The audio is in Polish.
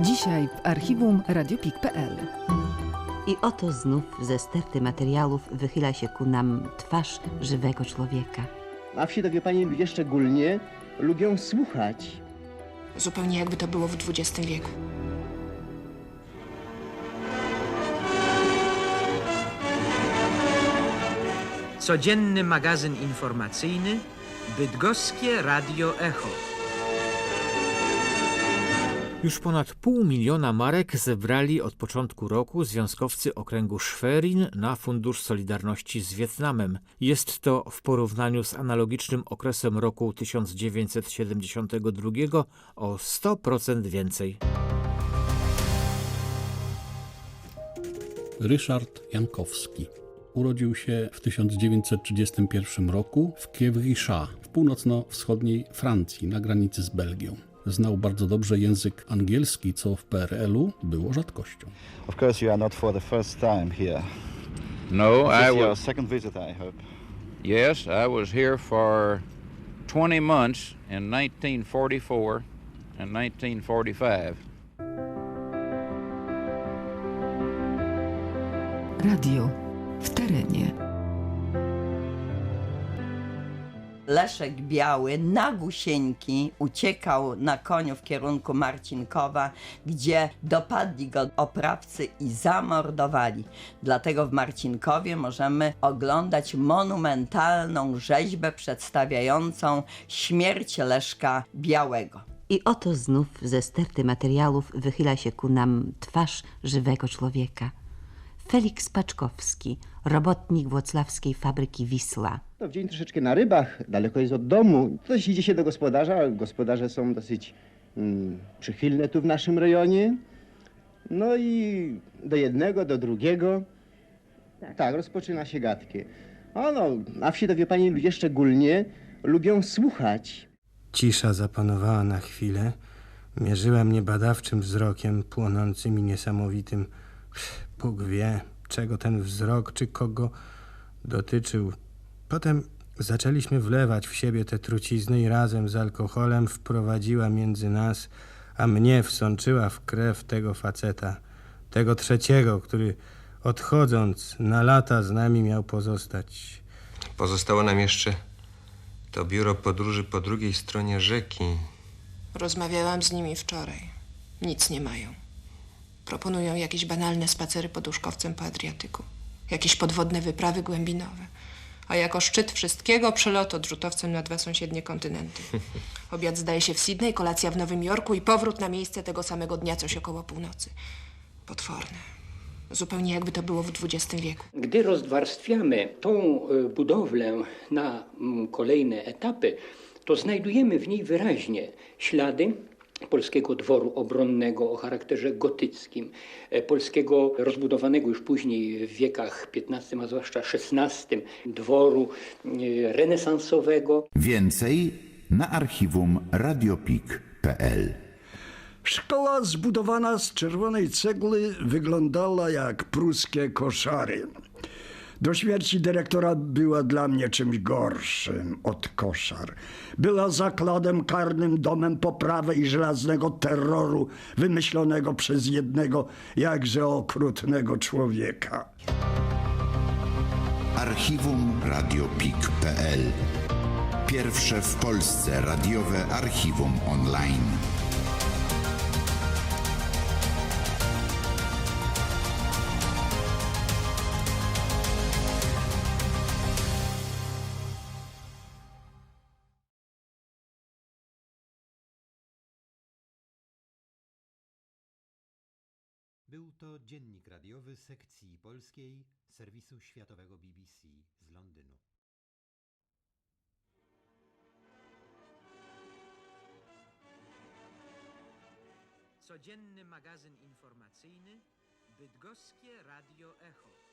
Dzisiaj w archiwum radiopik.pl. I oto znów ze sterty materiałów wychyla się ku nam twarz żywego człowieka. A wsi, to wie pani, ludzie szczególnie lubią słuchać. Zupełnie jakby to było w XX wieku. Codzienny magazyn informacyjny Bydgoskie Radio Echo. Już ponad pół miliona marek zebrali od początku roku związkowcy okręgu Szwerin na Fundusz Solidarności z Wietnamem. Jest to w porównaniu z analogicznym okresem roku 1972 o 100% więcej. Ryszard Jankowski. Urodził się w 1931 roku w Kiewrisza w północno-wschodniej Francji na granicy z Belgią. Znał bardzo dobrze język angielski, co w PRL-u było rzadkością. Of course, you are not for the first time here. No, I is your was. second visit, I hope. Yes, I was here for 20 months in 1944 and 1945. Radio w terenie. Leszek Biały na Gusieńki uciekał na koniu w kierunku Marcinkowa, gdzie dopadli go oprawcy i zamordowali. Dlatego w Marcinkowie możemy oglądać monumentalną rzeźbę przedstawiającą śmierć Leszka Białego. I oto znów ze sterty materiałów wychyla się ku nam twarz żywego człowieka. Felix Paczkowski, robotnik włocławskiej fabryki Wisla. To w dzień troszeczkę na rybach, daleko jest od domu. Ktoś idzie się do gospodarza, gospodarze są dosyć mm, przychylne tu w naszym rejonie. No i do jednego, do drugiego. Tak, rozpoczyna się gadkę. O no, na wsi to wie pani, ludzie szczególnie lubią słuchać. Cisza zapanowała na chwilę. Mierzyła mnie badawczym wzrokiem, płonącym i niesamowitym. Bóg wie, czego ten wzrok, czy kogo dotyczył. Potem zaczęliśmy wlewać w siebie te trucizny i razem z alkoholem wprowadziła między nas, a mnie wsączyła w krew tego faceta, tego trzeciego, który odchodząc na lata z nami miał pozostać. Pozostało nam jeszcze to biuro podróży po drugiej stronie rzeki. Rozmawiałam z nimi wczoraj. Nic nie mają. Proponują jakieś banalne spacery poduszkowcem po Adriatyku. Jakieś podwodne wyprawy głębinowe. A jako szczyt wszystkiego przelot odrzutowcem na dwa sąsiednie kontynenty. Obiad zdaje się w Sydney, kolacja w Nowym Jorku i powrót na miejsce tego samego dnia, coś około północy. Potworne. Zupełnie jakby to było w XX wieku. Gdy rozwarstwiamy tą y, budowlę na mm, kolejne etapy, to znajdujemy w niej wyraźnie ślady polskiego dworu obronnego o charakterze gotyckim, e, polskiego rozbudowanego już później w wiekach XV, a zwłaszcza XVI, dworu y, renesansowego. Więcej na archiwum radiopik.pl Szkoła zbudowana z czerwonej cegły wyglądała jak pruskie koszary. Do śmierci dyrektora była dla mnie czymś gorszym od koszar. Była zakładem karnym, domem poprawy i żelaznego terroru wymyślonego przez jednego jakże okrutnego człowieka. Archiwum radiopik.pl Pierwsze w Polsce radiowe archiwum online. Był to dziennik radiowy sekcji polskiej serwisu światowego BBC z Londynu. Codzienny magazyn informacyjny Bydgoskie Radio Echo.